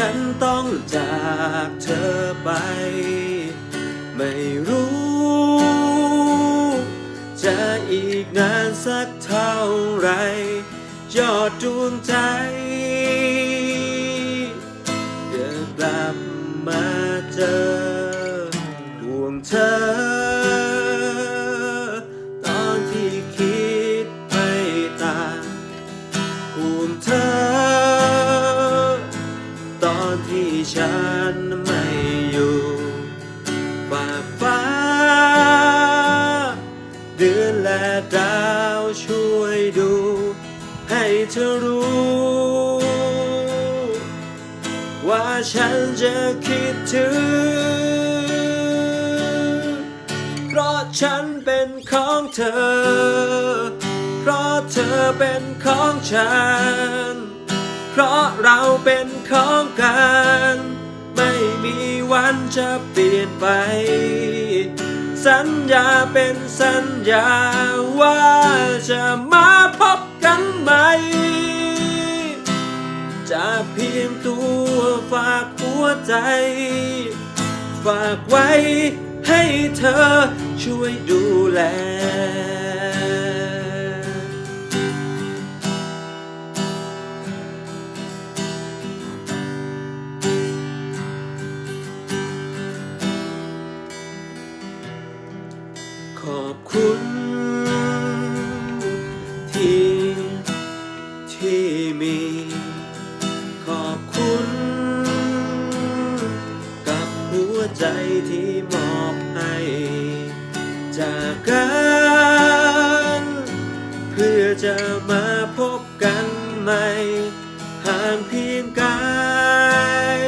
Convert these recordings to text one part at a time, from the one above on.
ฉันต้องจากเธอไป ไม่รู้ จะอีกนานสักเท่าไร ยอดดวงใจ เดินกลับมา ที่ฉันไม่อยู่ฝากฟ้า เดือนและดาวช่วยดู ให้เธอรู้ ว่าฉันจะคิดถึง เพราะฉันเป็นของเธอ เพราะเธอเป็นของฉัน เพราะเราเป็นของกัน ไม่มีวันจะเปลี่ยนไป สัญญาเป็นสัญญาว่าจะมาพบกันใหม่จะเพียงตัวฝากหัวใจ ฝากไว้ให้เธอช่วยดูแล อบคุณ ที่ที่มี ขอบคุณ กับหัวใจที่มอบให้ จากกันเพื่อจะมาพบกันใหม่ห่างเพียงกาย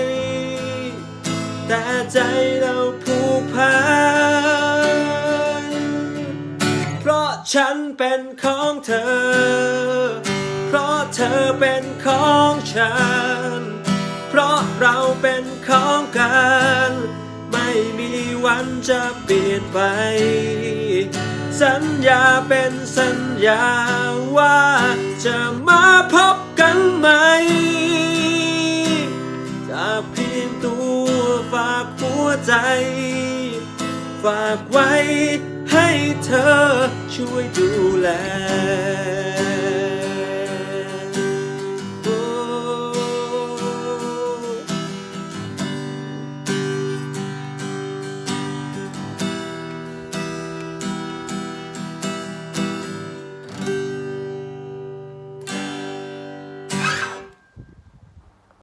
แต่ใจเราผูกพัน ฉันเป็นของเธอ เพราะเธอเป็นของฉัน เพราะเราเป็นของกัน ไม่มีวันจะเปลี่ยนไป สัญญาเป็นสัญญาว่าจะมาพบกันใหมจากเพียงตัวฝากหัวใจ ฝากไว้ให้เธอช่วยดูแล